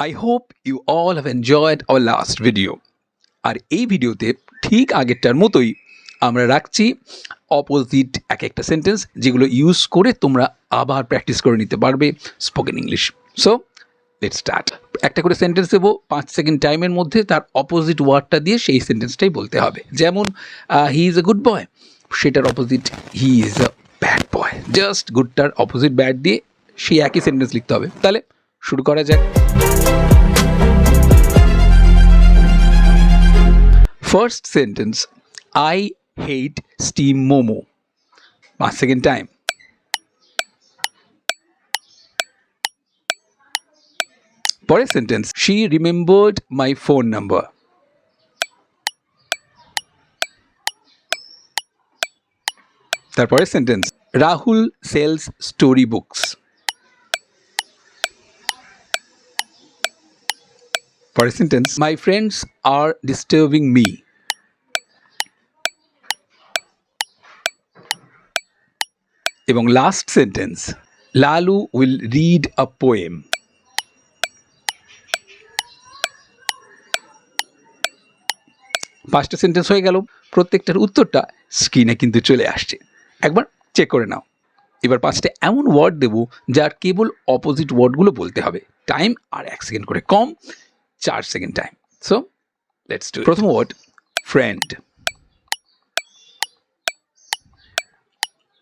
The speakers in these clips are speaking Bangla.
I hope you all have enjoyed our last video. আর এই ভিডিওতে ঠিক আগেরটার মতোই আমরা রাখছি অপোজিট এক একটা সেন্টেন্স যেগুলো ইউজ করে তোমরা আবার প্র্যাকটিস করে নিতে পারবে spoken English so let start একটা করে সেন্টেন্স দেবো, পাঁচ সেকেন্ড টাইমের মধ্যে তার অপোজিট ওয়ার্ডটা দিয়ে সেই সেন্টেন্সটাই বলতে হবে। যেমন হি ইজ এ গুড বয় সেটার opposite he is a bad boy just গুডটার opposite bad দিয়ে সেই একই সেন্টেন্স লিখতে হবে। তাহলে শুরু করা যাক। First sentence I hate steam momo. My second time. পরের sentence She remembered my phone number. তারপরে sentence Rahul sells story books পরের sentence my friends are disturbing me এবং last sentence Lalu will read a poem পাঁচটা সেন্টেন্স হয়ে গেল। প্রত্যেকটার উত্তরটা স্ক্রিনে কিন্তু চলে আসছে। একবার চেক করে নাও। এবার পাঁচটা এমন ওয়ার্ড দেবো যার কেবল অপোজিট ওয়ার্ডগুলো বলতে হবে। টাইম আর এক সেকেন্ড করে কম। চার second time so let's do প্রথম word friend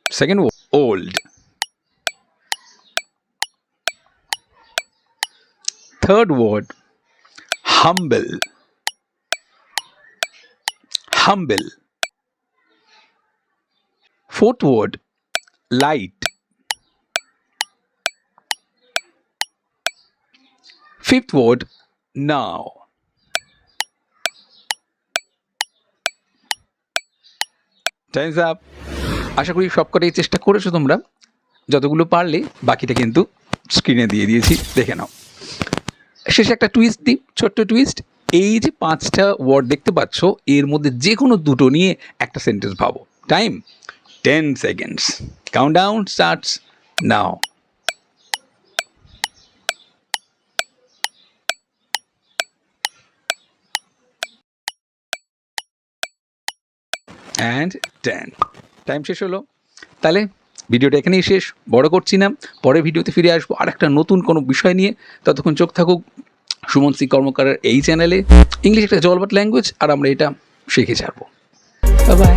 second old third word humble humble fourth word light fifth word now times up আশা করি সবকটাই চেষ্টা করেছ তোমরা। যতগুলো পারলে, বাকিটা কিন্তু স্ক্রিনে দিয়ে দিয়েছি। দেখে নাও। শেষে একটা টুইস্ট দিই, ছোট্ট টুইস্ট এই যে পাঁচটা ওয়ার্ড দেখতে পাচ্ছ, এর মধ্যে যে কোনো দুটো নিয়ে একটা সেন্টেন্স ভাবো। Time ten seconds count down starts now and ten time শেষ হলো। তাহলে ভিডিওটা এখানেই শেষ। বড় করছি না। পরে ভিডিওতে ফিরে আসব আর একটা নতুন কোনো বিষয় নিয়ে। ততক্ষণ চোখ থাকুক সুমন সি কর্মকারের এই চ্যানেলে। ইংলিশ একটা জলবাট ল্যাঙ্গুয়েজ আর আমরা এটা শিখে ছাড়বো। বাই